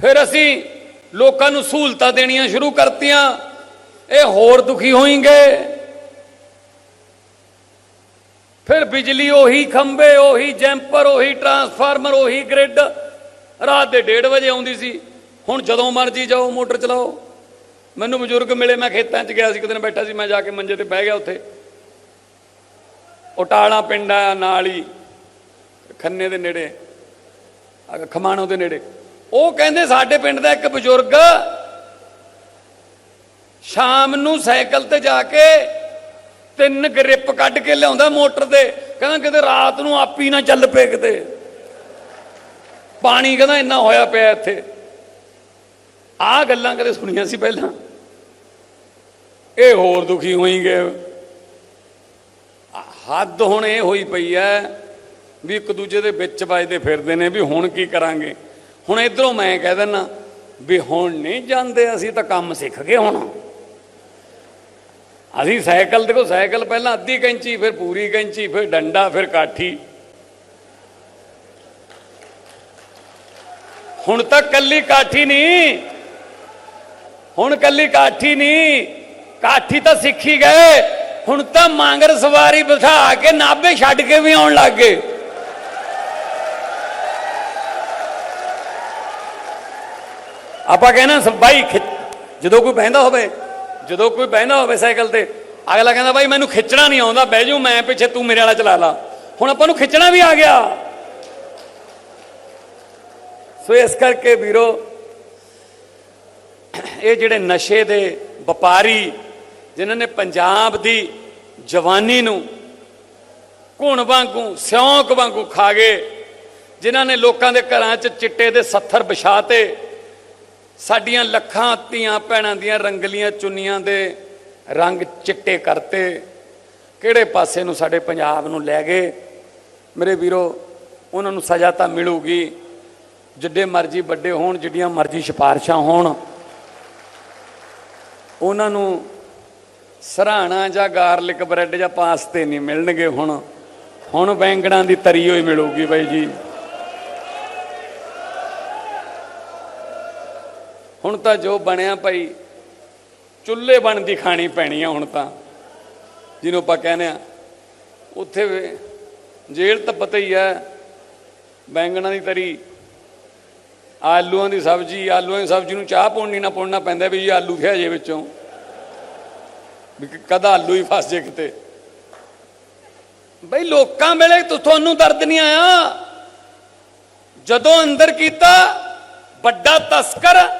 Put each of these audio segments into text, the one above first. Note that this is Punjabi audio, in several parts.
ਫਿਰ ਅਸੀਂ ਲੋਕਾਂ ਨੂੰ ਸਹੂਲਤਾਂ ਦੇਣੀਆਂ ਸ਼ੁਰੂ ਕਰਤੀਆਂ। ਇਹ ਹੋਰ ਦੁਖੀ ਹੋਣਗੇ ਫਿਰ ਬਿਜਲੀ ਉਹੀ ਖੰਭੇ, ਉਹੀ ਜੈਂਪਰ, ਉਹੀ ਟਰਾਂਸਫਾਰਮਰ, ਉਹੀ ਗ੍ਰਿਡ ਰਾਤ ਦੇ 1:30 ਵਜੇ ਆਉਂਦੀ ਸੀ। ਹੁਣ ਜਦੋਂ ਮਰਜ਼ੀ ਜਾਓ, ਮੋਟਰ ਚਲਾਓ। ਮੈਨੂੰ ਬਜ਼ੁਰਗ ਮਿਲੇ, ਮੈਂ ਖੇਤਾਂ 'ਚ ਗਿਆ ਸੀ ਕਿਤੇ ਦਿਨ ਬੈਠਾ ਸੀ, ਮੈਂ ਜਾ ਕੇ ਮੰਜੇ ਤੇ ਬਹਿ ਗਿਆ ਉੱਥੇ। ਉਟਾਲਾ ਪਿੰਡ ਆ, ਨਾਲ ਹੀ ਖੰਨੇ ਦੇ ਨੇੜੇ ਖਮਾਣੋ ਦੇ ਨੇੜੇ। ਉਹ ਕਹਿੰਦੇ ਸਾਡੇ ਪਿੰਡ ਦਾ ਇੱਕ ਬਜ਼ੁਰਗ ਸ਼ਾਮ ਨੂੰ ਸਾਈਕਲ ਤੇ ਜਾ ਕੇ ਤਿੰਨ ਗ੍ਰਿਪ ਕੱਢ ਕੇ ਲਿਆਉਂਦਾ ਮੋਟਰ ਤੇ। ਕਹਿੰਦਾ ਕਿਤੇ ਰਾਤ ਨੂੰ ਆਪੀ ਨਾ ਚੱਲ ਪਏ ਕਿਤੇ। ਪਾਣੀ ਕਹਿੰਦਾ ਇੰਨਾ ਹੋਇਆ ਪਿਆ ਇੱਥੇ। ਆ ਗੱਲਾਂ ਕਦੇ ਸੁਣੀਆਂ ਸੀ ਪਹਿਲਾਂ? ਇਹ ਹੋਰ ਦੁਖੀ ਹੋਈ ਗਏ ਹੱਦ ਹੁਣ ਇਹ ਹੋਈ ਪਈ ਐ ਵੀ ਇੱਕ ਦੂਜੇ ਦੇ ਵਿੱਚ ਵੱਜਦੇ ਫਿਰਦੇ ਨੇ ਵੀ ਹੁਣ ਕੀ ਕਰਾਂਗੇ? ਹੁਣ ਇਧਰੋਂ ਮੈਂ ਕਹਿ ਦਿੰਨਾ ਵੀ ਹੁਣ ਨਹੀਂ ਜਾਂਦੇ, ਅਸੀਂ ਤਾਂ ਕੰਮ ਸਿੱਖ ਗਏ ਹੁਣ। ਅਸੀਂ ਸਾਈਕਲ, ਦੇਖੋ ਸਾਈਕਲ ਪਹਿਲਾਂ ਅੱਧੀ ਕੈਂਚੀ, ਫਿਰ ਪੂਰੀ ਕੈਂਚੀ, ਫਿਰ ਡੰਡਾ, ਫਿਰ ਕਾਠੀ। ਹੁਣ ਤਾਂ ਕੱਲੀ ਕਾਠੀ ਨਹੀਂ। ਹੁਣ ਕੱਲੀ ਕਾਠੀ ਨਹੀਂ। ਕਾਠੀ ਤਾਂ ਸਿੱਖੀ ਗਏ। ਹੁਣ ਤਾਂ ਮਾਂਗਰ ਸਵਾਰੀ ਬਿਠਾ ਕੇ ਨਾਭੇ ਛੱਡ ਕੇ ਵੀ ਆਉਣ ਲੱਗ ਗਏ। ਆਪਾਂ ਕਹਿੰਦਾ ਬਾਈ, ਖਿੱਚ- ਜਦੋਂ ਕੋਈ ਬਹਿੰਦਾ ਹੋਵੇ, ਜਦੋਂ ਕੋਈ ਬਹਿੰਦਾ ਹੋਵੇ ਸਾਈਕਲ ਤੇ, ਅਗਲਾ ਕਹਿੰਦਾ, ਬਾਈ, ਮੈਨੂੰ ਖਿੱਚਣਾ ਨਹੀਂ ਆਉਂਦਾ, ਬਹਿ ਜਾਊ ਮੈਂ ਪਿੱਛੇ, ਤੂੰ ਮੇਰੇ ਵਾਲਾ ਚਲਾ ਲਾ। ਹੁਣ ਆਪਾਂ ਨੂੰ ਖਿੱਚਣਾ ਵੀ ਆ ਗਿਆ। ਸੋ ਇਸ ਕਰਕੇ ਵੀਰੋ, ਇਹ ਜਿਹੜੇ ਨਸ਼ੇ ਦੇ ਵਪਾਰੀ, ਜਿਨ੍ਹਾਂ ਨੇ ਪੰਜਾਬ ਦੀ ਜਵਾਨੀ ਨੂੰ ਘੁਣ ਵਾਂਗੂ, ਸਿਉਂਕ ਵਾਂਗੂ ਖਾ ਗਏ, ਜਿਨ੍ਹਾਂ ਨੇ ਲੋਕਾਂ ਦੇ ਘਰਾਂ 'ਚ ਚਿੱਟੇ ਦੇ ਸੱਥਰ ਵਿਛਾਤੇ ਸਾਡੀਆਂ ਲੱਖਾਂ ਧੀਆਂ ਭੈਣਾਂ ਦੀਆਂ ਰੰਗਲੀਆਂ ਚੁੰਨੀਆਂ ਦੇ ਰੰਗ ਚਿੱਟੇ ਕਰਤੇ। ਕਿਹੜੇ ਪਾਸੇ ਨੂੰ ਸਾਡੇ ਪੰਜਾਬ ਨੂੰ ਲੈ ਗਏ? ਮੇਰੇ ਵੀਰੋ, ਉਹਨਾਂ ਨੂੰ ਸਜ਼ਾ ਤਾਂ ਮਿਲੂਗੀ। ਜਿੱਡੇ ਮਰਜ਼ੀ ਵੱਡੇ ਹੋਣ, ਜਿੱਡੀਆਂ ਮਰਜ਼ੀ ਸਿਫਾਰਸ਼ਾਂ ਹੋਣ। ਉਹਨਾਂ ਨੂੰ ਸਰਾਣਾ ਜਾਂ ਗਾਰਲਿਕ ਬ੍ਰੈਡ ਜਾਂ ਪਾਸਤੇ ਨਹੀਂ ਮਿਲਣਗੇ ਹੁਣ। ਹੁਣ ਬੈਂਗਣਾਂ ਦੀ ਤਰੀ ਹੋਈ ਮਿਲੂਗੀ ਬਾਈ ਜੀ। ਹੁਣ ਤਾਂ ਜੋ ਬਣਿਆ ਭਾਈ, ਚੁੱਲ੍ਹੇ ਬਣਦੀ ਖਾਣੀ ਪੈਣੀ ਆ ਹੁਣ ਤਾਂ। ਜਿਹਨੂੰ ਆਪਾਂ ਕਹਿੰਦੇ ਆ, ਉੱਥੇ ਵੇ- ਜੇਲ੍ਹ ਤਾਂ ਪਤਾ ਹੀ ਹੈ ਬੈਂਗਣਾਂ ਦੀ ਤਰੀ, ਆਲੂਆਂ ਦੀ ਸਬਜ਼ੀ, ਆਲੂਆਂ ਦੀ ਸਬਜ਼ੀ ਨੂੰ ਚਾਹ ਪਾਉਣੀ ਨਾ ਪਾਉਣਾ ਪੈਂਦਾ ਵੀ ਜੀ ਆਲੂ ਥਿਆ ਜੇ ਵਿੱਚੋਂ। ਵੀ ਕਦਾ ਆਲੂ ਹੀ ਫਸ ਜੇ ਕਿਤੇ। ਬਈ ਲੋਕਾਂ ਵੇਲੇ ਤੁ- ਤੁਹਾਨੂੰ ਦਰਦ ਨਹੀਂ ਆਇਆ? ਜਦੋਂ ਅੰਦਰ ਕੀਤਾ, ਵੱਡਾ ਤਸਕਰ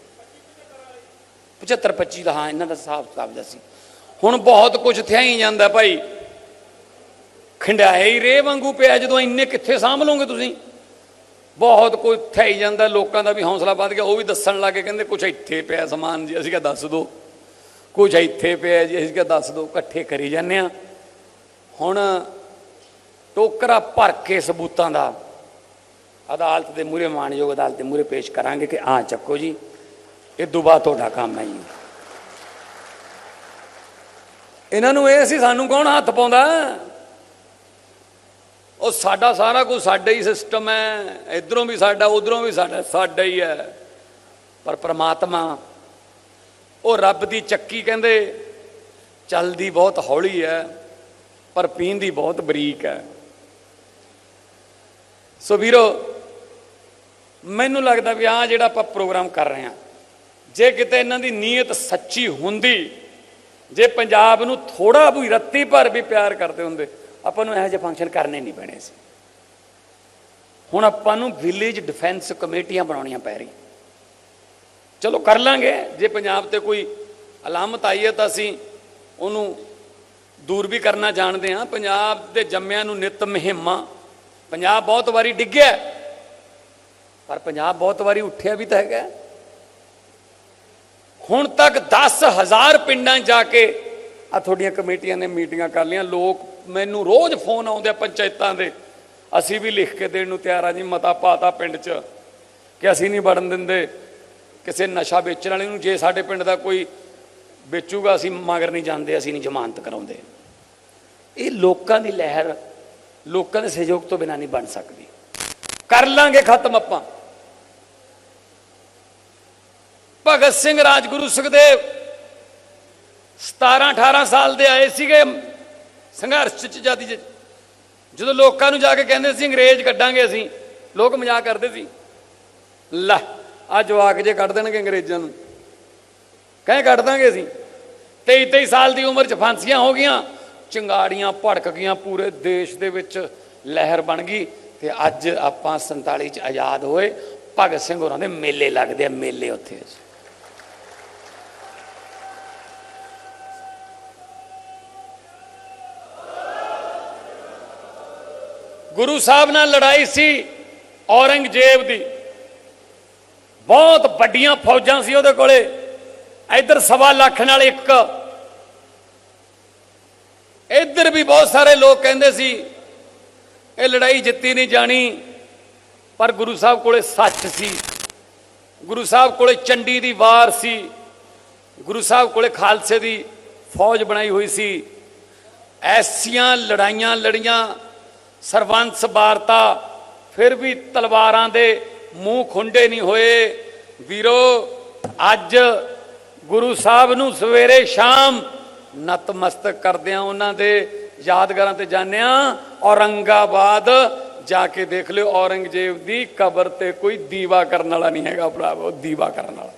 75 25 ਦਾ, ਹਾਂ, ਇਹਨਾਂ ਦਾ ਹਿਸਾਬ ਕਿਤਾਬ ਦਾ ਸੀ। ਹੁਣ ਬਹੁਤ ਕੁਝ ਥਿਆਈ ਜਾਂਦਾ ਭਾਈ। ਖੰਡਾਏ ਹੀ ਰੇ ਵਾਂਗੂ ਪਿਆ, ਜਦੋਂ ਇੰਨੇ ਕਿੱਥੇ ਸਾਂਭ ਲਓਗੇ ਤੁਸੀਂ? ਬਹੁਤ ਕੋਈ ਥਿਆਈ ਜਾਂਦਾ, ਲੋਕਾਂ ਦਾ ਵੀ ਹੌਸਲਾ ਵੱਧ ਗਿਆ। ਉਹ ਵੀ ਦੱਸਣ ਲੱਗੇ, ਕਹਿੰਦੇ ਕੁਝ ਇੱਥੇ ਪਿਆ ਸਮਾਨ ਜੀ, ਅਸੀਂ ਕਿਹਾ ਦੱਸ ਦਿਓ ਕੁਝ ਇੱਥੇ ਪਿਆ ਜੀ, ਅਸੀਂ ਕਿਹਾ ਦੱਸ ਦਿਓ ਇਕੱਠੇ ਕਰੀ ਜਾਂਦੇ ਆ ਹੁਣ ਟੋਕਰਾ ਭਰ ਕੇ ਸਬੂਤਾਂ ਦਾ ਅਦਾਲਤ ਦੇ ਮੂਹਰੇ, ਮਾਨਯੋਗ ਅਦਾਲਤ ਦੇ ਮੂਹਰੇ ਪੇਸ਼ ਕਰਾਂਗੇ ਕਿ ਆ ਚੱਕੋ ਜੀ। ਇਹ ਦੁਬਾ ਤੁਹਾਡਾ ਕੰਮ ਹੈ ਜੀ। ਇਹਨਾਂ ਨੂੰ ਇਹ ਸੀ, ਸਾਨੂੰ ਕੌਣ ਹੱਥ ਪਾਉਂਦਾ? ਉਹ ਸਾਡਾ ਸਾਰਾ ਕੁਝ ਸਾਡਾ ਹੀ ਸਿਸਟਮ ਹੈ। ਇਧਰੋਂ ਵੀ ਸਾਡਾ, ਉਧਰੋਂ ਵੀ ਸਾਡਾ ਸਾਡਾ ਹੀ ਹੈ। ਪਰ ਪ੍ਰਮਾਤਮਾ, ਉਹ ਰੱਬ ਦੀ ਚੱਕੀ ਕਹਿੰਦੇ, ਚੱਲਦੀ ਬਹੁਤ ਹੌਲੀ ਹੈ, ਪਰ ਪੀਂਦੀ ਬਹੁਤ ਬਰੀਕ ਹੈ। ਸੋ ਵੀਰੋ, ਮੈਨੂੰ ਲੱਗਦਾ ਵੀ ਆ ਜਿਹੜਾ ਆਪਾਂ ਪ੍ਰੋਗਰਾਮ ਕਰ ਰਹੇ ਹਾਂ ਜੇ ਕਿਤੇ ਇਹਨਾਂ ਦੀ ਨੀਅਤ ਸੱਚੀ ਹੁੰਦੀ, ਜੇ ਪੰਜਾਬ ਨੂੰ ਥੋੜਾ ਵੀ ਰੱਤੀ ਭਰ ਵੀ ਪਿਆਰ ਕਰਦੇ ਹੁੰਦੇ, ਆਪਾਂ ਨੂੰ ਇਹੋ ਜਿਹੇ ਫੰਕਸ਼ਨ ਕਰਨੇ ਨਹੀਂ ਪੈਣੇ ਸੀ। ਹੁਣ ਆਪਾਂ ਨੂੰ ਵਿਲੇਜ ਡਿਫੈਂਸ ਕਮੇਟੀਆਂ ਬਣਾਉਣੀਆਂ ਪੈ ਰਹੀਆਂ। ਚਲੋ ਕਰ ਲਾਂਗੇ, ਜੇ ਪੰਜਾਬ ਤੇ ਕੋਈ ਅਲਾਮਤ ਆਈ ਹੈ ਤਾਂ ਅਸੀਂ ਉਹਨੂੰ ਦੂਰ ਵੀ ਕਰਨਾ ਜਾਣਦੇ ਹਾਂ। ਪੰਜਾਬ ਦੇ ਜੰਮਿਆਂ ਨੂੰ ਨਿਤ ਮਹਿਮਾ, ਪੰਜਾਬ ਬਹੁਤ ਵਾਰੀ ਡਿੱਗਿਆ, ਪਰ ਪੰਜਾਬ ਬਹੁਤ ਵਾਰੀ ਉੱਠਿਆ ਵੀ ਤਾਂ ਹੈਗਾ। ਹੁਣ ਤੱਕ 10000 ਪਿੰਡਾਂ ਜਾ ਕੇ ਆ ਤੁਹਾਡੀਆਂ ਕਮੇਟੀਆਂ ਨੇ ਮੀਟਿੰਗਾਂ ਕਰ ਲੀਆਂ ਲੋਕ ਮੈਨੂੰ ਰੋਜ਼ ਫੋਨ ਆਉਂਦੇ ਆ ਪੰਚਾਇਤਾਂ ਦੇ। ਅਸੀਂ ਵੀ ਲਿਖ ਕੇ ਦੇਣ ਨੂੰ ਤਿਆਰ ਆ ਜੀ, ਮਤਾ ਪਾਤਾ ਪਿੰਡ 'ਚ ਕਿ ਅਸੀਂ ਨਹੀਂ ਵੜਨ ਦਿੰਦੇ। ਕਿਸੇ ਨਸ਼ਾ ਵੇਚਣ ਵਾਲੇ ਨੂੰ ਜੇ ਸਾਡੇ ਪਿੰਡ ਦਾ ਕੋਈ ਵੇਚੂਗਾ, ਅਸੀਂ ਮਗਰ ਨਹੀਂ ਜਾਂਦੇ, ਅਸੀਂ ਨਹੀਂ ਜ਼ਮਾਨਤ ਕਰਾਉਂਦੇ। ਇਹ ਲੋਕਾਂ ਦੀ ਲਹਿਰ, ਲੋਕਾਂ ਦੇ ਸਹਿਯੋਗ ਤੋਂ ਬਿਨਾਂ ਨਹੀਂ ਬਣ ਸਕਦੀ। ਕਰ ਲਾਂਗੇ ਖਤਮ ਆਪਾਂ। ਭਗਤ ਸਿੰਘ ਰਾਜਗੁਰੂ ਸੁਖਦੇਵ 17 18 ਸਾਲ ਦੇ ਆਏ ਸੀਗੇ ਸੰਘਰਸ਼ ਚ ਜਾਤੀ ਚ। ਜਦੋਂ ਲੋਕਾਂ ਨੂੰ ਜਾ ਕੇ ਕਹਿੰਦੇ ਸੀ ਅੰਗਰੇਜ਼ ਕੱਢਾਂਗੇ ਅਸੀਂ, ਲੋਕ ਮਜ਼ਾਕ ਕਰਦੇ ਸੀ। ਲੈ ਆ ਜਵਾਕ ਜੇ ਕੱਢ ਦੇਣਗੇ ਅੰਗਰੇਜ਼ਾਂ ਨੂੰ। ਕਹੇ ਕੱਢ ਦਾਂਗੇ ਅਸੀਂ? 23 23 ਸਾਲ ਦੀ ਉਮਰ ਚ ਫਾਂਸੀਆਂ ਹੋ ਗਈਆਂ, ਚਿੰਗਾੜੀਆਂ ਭੜਕ ਗਈਆਂ, ਪੂਰੇ ਦੇਸ਼ ਦੇ ਵਿੱਚ ਲਹਿਰ ਬਣ ਗਈ ਤੇ ਅੱਜ ਆਪਾਂ 47 ਚ ਆਜ਼ਾਦ ਹੋਏ। ਭਗਤ ਸਿੰਘ ਹੋਰਾਂ ਦੇ ਮੇਲੇ ਲੱਗਦੇ ਆ, ਮੇਲੇ ਉੱਥੇ। ਗੁਰੂ ਸਾਹਿਬ ਨਾਲ ਲੜਾਈ ਸੀ ਔਰੰਗਜ਼ੇਬ ਦੀ। ਬਹੁਤ ਵੱਡੀਆਂ ਫੌਜਾਂ ਸੀ ਉਹਦੇ ਕੋਲੇ। ਇੱਧਰ ਸਵਾ ਲੱਖ ਨਾਲ ਇੱਕ। ਇੱਧਰ ਵੀ ਬਹੁਤ ਸਾਰੇ ਲੋਕ ਕਹਿੰਦੇ ਸੀ, ਇਹ ਲੜਾਈ ਜਿੱਤੀ ਨਹੀਂ ਜਾਣੀ, ਪਰ ਗੁਰੂ ਸਾਹਿਬ ਕੋਲੇ ਸੱਚ ਸੀ। ਗੁਰੂ ਸਾਹਿਬ ਕੋਲੇ ਚੰਡੀ ਦੀ ਵਾਰ ਸੀ। ਗੁਰੂ ਸਾਹਿਬ ਕੋਲੇ ਖਾਲਸੇ ਦੀ ਫੌਜ ਬਣਾਈ ਹੋਈ ਸੀ। ਐਸੀਆਂ ਲੜਾਈਆਂ ਲੜੀਆਂ ਸਰਵੰਸ ਵਾਰਤਾ, ਫਿਰ ਵੀ ਤਲਵਾਰਾਂ ਦੇ ਮੂੰਹ ਖੁੰਡੇ ਨਹੀਂ ਹੋਏ। ਵੀਰੋ, ਅੱਜ ਗੁਰੂ ਸਾਹਿਬ ਨੂੰ ਸਵੇਰੇ ਸ਼ਾਮ ਨਤਮਸਤਕ ਕਰਦੇ ਆ ਉਹਨਾਂ ਦੇ ਯਾਦਗਾਰਾਂ ਤੇ ਜਾਂਦੇ ਆ। ਔਰੰਗਾਬਾਦ ਜਾ ਕੇ ਦੇਖ ਲਿਓ, ਔਰੰਗਜ਼ੇਬ ਦੀ ਕਬਰ ਤੇ ਕੋਈ ਦੀਵਾ ਕਰਨ ਵਾਲਾ ਨਹੀਂ ਹੈਗਾ ਭਰਾਵੋ, ਦੀਵਾ ਕਰਨ ਵਾਲਾ।